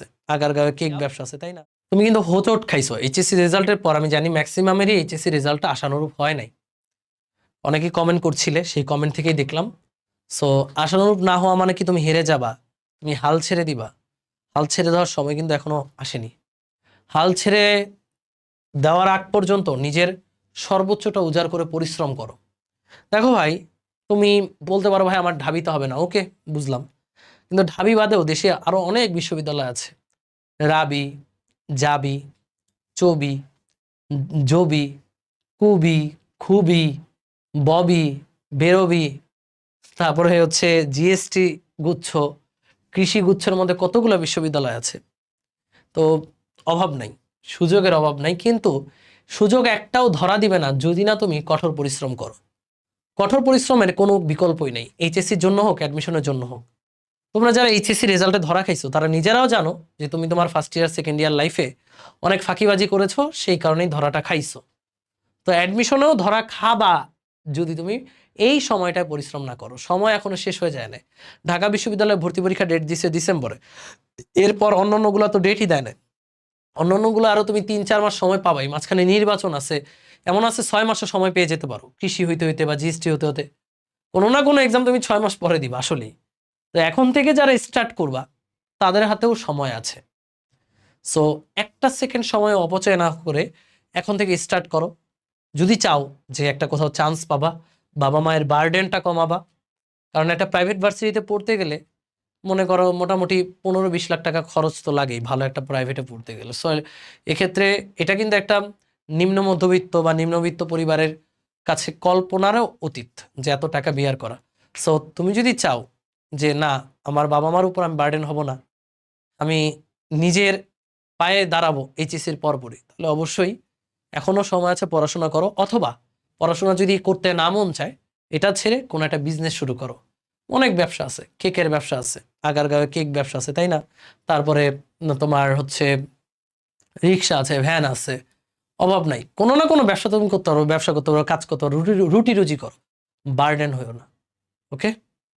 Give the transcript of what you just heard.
আছে আগারগাঁওয়ে কেক ব্যবসা আছে তাই না? তুমি কিন্তু হোচট খাইছো এইচএসসি রেজাল্টের পর আমি জানি ম্যাক্সিমামেরই এইচএসসি রেজাল্টটা আশানুরূপ হয় নাই। অনেকেই কমেন্ট করছিলে সেই কমেন্ট থেকেই দেখলাম। সো আশানুরূপ না হওয়া মানে কি তুমি হেরে যাবা? তুমি হাল ছেড়ে দিবা। হাল ছেড়ে দেওয়ার সময় কিন্তু এখনও আসেনি। হাল ছেড়ে দেওয়ার আগ পর্যন্ত নিজের সর্বোচ্চটা উজাড় করে পরিশ্রম করো। দেখো ভাই তুমি বলতে পারো ভাই আমার ঢাবিতে হবে না ওকে বুঝলাম। কিন্তু ঢাবি বাদেও দেশে আরও অনেক বিশ্ববিদ্যালয় আছে। রাবি, জাবি, চবি, জবি, কুবি, খুবি, ববি, বেরবি, তারপরে হচ্ছে জিএসটি গুচ্ছ, কৃষি গুচ্ছের মধ্যে কতগুলো বিশ্ববিদ্যালয় আছে? তো অভাব নাই, সুযোগের অভাব নাই, কিন্তু সুযোগ একটাও ধরা দিবে না যদি না তুমি কঠোর পরিশ্রম করো। কঠোর পরিশ্রমের কোনো বিকল্পই নেই, এইচএসসির জন্য হোক, অ্যাডমিশনের জন্য হোক। তোমরা যারা এইচএসসি রেজাল্টে ধরা খাইছো, তারা নিজেরাও জানো যে তুমি তোমার ফার্স্ট ইয়ার সেকেন্ড ইয়ার লাইফে অনেক ফাঁকিবাজি করেছ, সেই কারণেই ধরাটা খাইছো। তো অ্যাডমিশনেও ধরা খাবা যদি তুমি এই সময়টায় পরিশ্রম না করো। সময় এখনও শেষ হয়ে যায় না ঢাকা বিশ্ববিদ্যালয়ে ভর্তি পরীক্ষা ডেট দিছে ডিসেম্বরে এরপর অন্যান্যগুলো তো ডেটই দেয় না অন্যান্যগুলো আরও তুমি তিন, চার মাস সময় পাবাই। মাঝখানে নির্বাচন আছে। এমন আছে ছয় মাসের সময় পেয়ে যেতে পারো। কৃষি হইতে হইতে বা জিএসটি হতে হতে। কোনো না কোনো এক্সাম তুমি ছয় মাস পরে দিবা, আসলেই। তো এখন থেকে যারা স্টার্ট করবা, তাদের হাতেও সময় আছে। সো একটা সেকেন্ড সময় অপচয় না করে এখন থেকে স্টার্ট করো। যদি চাও যে একটা কোথাও চান্স পাবা, বাবা মায়ের বার্ডেনটা কমাবা, কারণ একটা প্রাইভেট ভার্সিটিতে পড়তে গেলে মনে করো মোটামুটি পনেরো বিশ লাখ টাকা খরচ তো লাগেই, ভালো একটা প্রাইভেটে পড়তে গেলে। সো এক্ষেত্রে এটা কিন্তু একটা নিম্ন মধ্যবিত্ত বা নিম্নবিত্ত পরিবারের কাছে কল্পনারও অতীত যে এত টাকা বিয়ার করা। সো তুমি যদি চাও যে, না, আমার বাবা মার উপর আমি বার্ডেন হব না। আমি নিজের পায়ে দাঁড়াবো এইচএসির পরপরই তাহলে অবশ্যই এখনও সময় আছে, পড়াশোনা করো। অথবা পড়াশোনা যদি করতে না মন চায়, এটা ছেড়ে কোনো একটা বিজনেস শুরু করো। অনেক ব্যবসা আছে, কেকের ব্যবসা আছে, আগার আগারগাঁওয়ে কেক ব্যবসা আছে, তাই না? তারপরে তোমার হচ্ছে রিক্সা আছে ভ্যান আছে, অভাব নাই। কোনো না কোনো ব্যবসা তুমি করতে পারো, ব্যবসা করতে পারো, কাজ করতে পারো, রুটি রুটি রুজি করো। বার্ডেন হয়েও না ওকে